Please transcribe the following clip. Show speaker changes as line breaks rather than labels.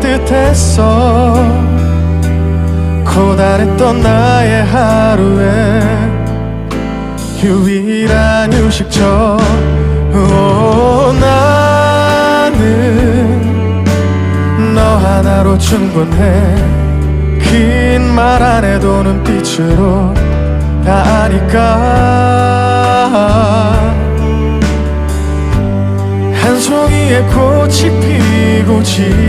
따뜻했어. 고단했던 나의 하루에 유일한 휴식처. 오, 나는 너 하나로 충분해. 긴 말 안 해도 눈빛으로 다 아니까. 한 송이의 꽃이 피고 지는